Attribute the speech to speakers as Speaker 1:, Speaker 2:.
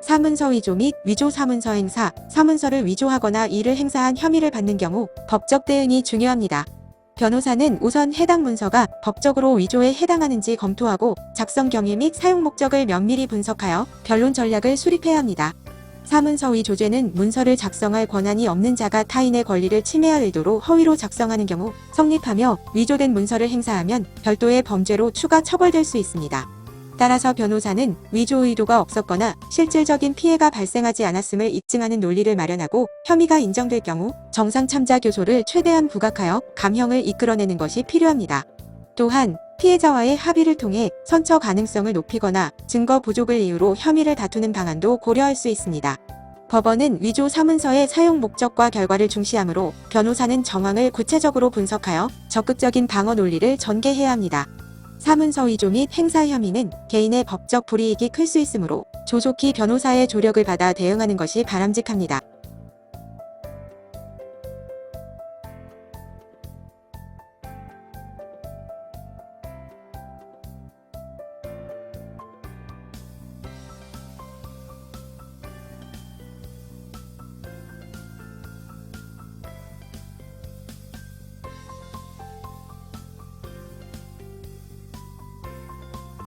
Speaker 1: 사문서 위조 및 위조 사문서 행사, 사문서를 위조하거나 이를 행사한 혐의를 받는 경우 법적 대응이 중요합니다. 변호사는 우선 해당 문서가 법적으로 위조에 해당하는지 검토하고 작성 경위 및 사용 목적을 면밀히 분석하여 변론 전략을 수립해야 합니다. 사문서 위조죄는 문서를 작성할 권한이 없는 자가 타인의 권리를 침해할 의도로 허위로 작성하는 경우 성립하며 위조된 문서를 행사하면 별도의 범죄로 추가 처벌될 수 있습니다. 따라서 변호사는 위조 의도가 없었거나 실질적인 피해가 발생하지 않았음을 입증하는 논리를 마련하고 혐의가 인정될 경우 정상 참자 교소를 최대한 부각하여 감형을 이끌어내는 것이 필요합니다. 또한 피해자와의 합의를 통해 선처 가능성을 높이거나 증거 부족을 이유로 혐의를 다투는 방안도 고려할 수 있습니다. 법원은 위조 사문서의 사용 목적과 결과를 중시하므로 변호사는 정황을 구체적으로 분석하여 적극적인 방어 논리를 전개해야 합니다. 사문서 위조 및 행사 혐의는 개인의 법적 불이익이 클 수 있으므로 조속히 변호사의 조력을 받아 대응하는 것이 바람직합니다.